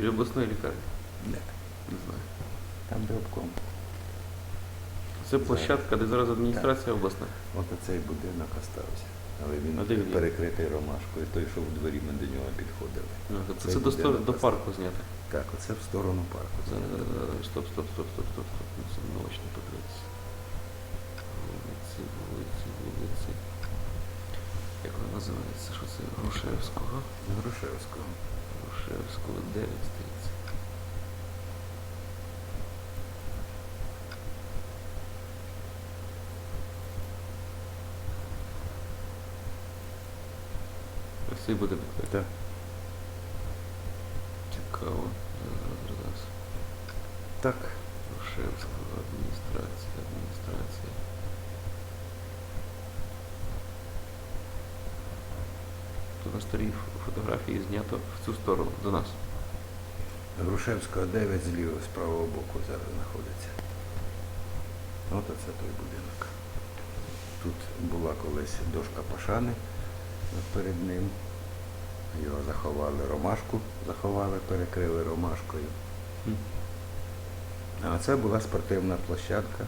Біля обласної лікарні. Не. Не знаю. Там де обком. Це площадка, де зараз адміністрація обласна. От оцей будинок остався. Але він А де він є? перекритий ромашкою. Той, що в дворі ми до нього підходили. Ну, Це, Цей це до, стор- до остався. парку зняти. Так, оце в сторону парку. Це, е, Стоп, стоп, стоп, стоп, стоп, стоп. Ну, Це наочно подивитися. Вулиці, вулиці, вулиці. Як вона називається? Що це? Грушевського. Грушевського. Грушевського 930. Ось цей буде підклик. Так. Цікаво. Зараз. Так. Грушевського, адміністрація, адміністрація. Тут на фотографії знято в цю сторону, до нас. Грушевського 9 зліва з правого боку зараз знаходиться. От оце той будинок. Тут була колись дошка пошани перед ним. Його заховали ромашку, заховали, перекрили ромашкою. А це була спортивна площадка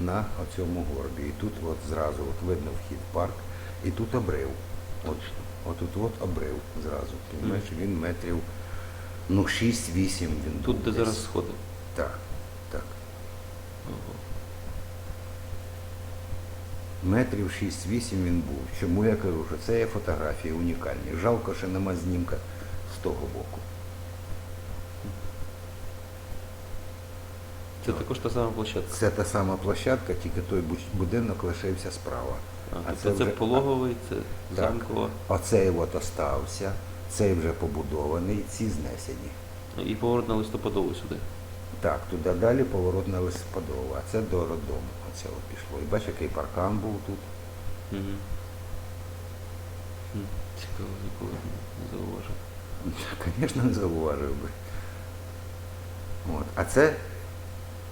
на оцьому горбі. І тут от зразу от видно вхід в парк, і тут обрив. От, Точно. отут от обрив зразу. Розумієш, він метрів ну 6-8 він Тут, був де десь. зараз сходи. Так, так. Ого. Метрів 6-8 він був. Чому я кажу, що це є фотографії унікальні. Жалко, що нема знімка з того боку. Це також та сама площадка. Це та сама площадка, тільки той будинок лишився справа. А, А це це, вже- пологовий, це Так. замкова. Оцей от остався, цей вже побудований, ці знесені. І поворот на листопадову сюди. Так, туди далі поворот на листопадову, а це до роддому. Оце от пішло. І бач, який паркан був тут. Угу. Цікаво, ніколи не зауважив. Звісно, не зауважив би. От. А це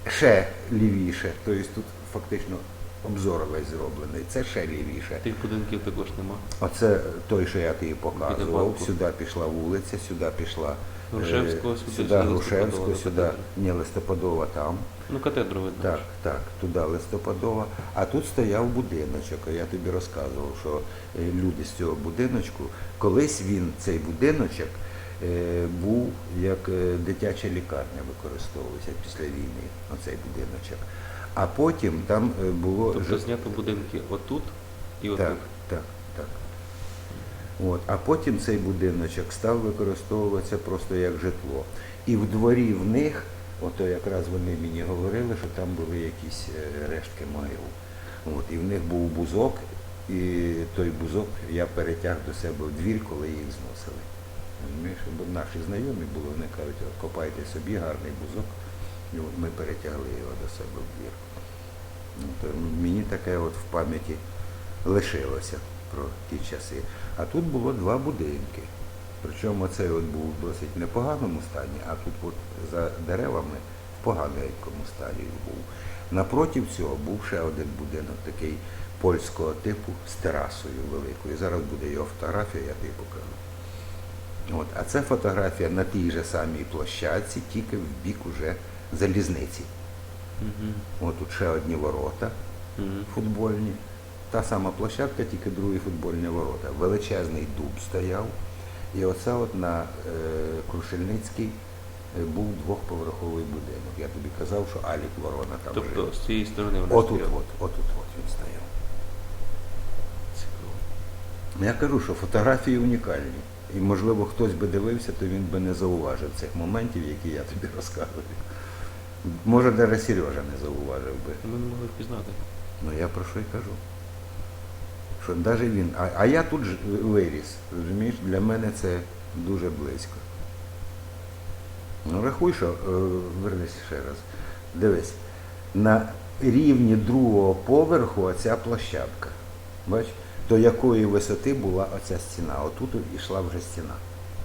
ще лівіше, тобто тут фактично обзор весь зроблений. Це ще лівіше. Тих будинків також нема. Оце той, що я тобі показував. Сюди пішла вулиця, сюди пішла е, Грушевського, сюди, Грушевського, сюди не листопадова там. Ну, катедру видно. Так, так, туди листопадова. А тут стояв будиночок. Я тобі розказував, що е, люди з цього будиночку, колись він, цей будиночок, е, був як дитяча лікарня використовувався після війни, оцей будиночок. А потім там е, було Тобто знято будинки отут і отут. так, так, так. От. А потім цей будиночок став використовуватися просто як житло. І в дворі в них, ото якраз вони мені говорили, що там були якісь е, рештки могил. От. І в них був бузок, і той бузок я перетяг до себе в двір, коли їх зносили. Наші знайомі були, вони кажуть, «От копайте собі гарний бузок. І от ми перетягли його до себе в двір. Ну, то мені таке от в пам'яті лишилося про ті часи. А тут було два будинки. Причому цей от був в досить непоганому стані, а тут от за деревами в поганенькому стані був. Напротив цього був ще один будинок, такий польського типу з терасою великою. Зараз буде його фотографія, я тобі покажу. От, а це фотографія на тій же самій площадці, тільки в бік уже залізниці. Угу. От тут ще одні ворота Угу. футбольні. Та сама площадка, тільки другі футбольні ворота. Величезний дуб стояв. І оце от на е, Крушельницькій е, був двохповерховий будинок. Я тобі казав, що Алік Ворона там Тобто жив. з цієї сторони вона Отут, от, отут от він стояв. Цікаво. Я кажу, що фотографії унікальні. І, можливо, хтось би дивився, то він би не зауважив цих моментів, які я тобі розказую. Може, навіть Сережа не зауважив би. Ми не могли впізнати. Ну я про що й кажу. Що навіть він. А, а я тут ж виріс. Розумієш, для мене це дуже близько. Ну, рахуй, що, е, вернись ще раз. Дивись, на рівні другого поверху оця площадка. Бач, до якої висоти була оця стіна. Отут йшла вже стіна.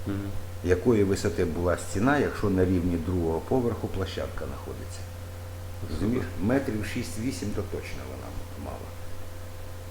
Угу. Якої висоти була стіна, якщо на рівні другого поверху площадка знаходиться. Розумієш? Метрів 6-8 то точно вона мала.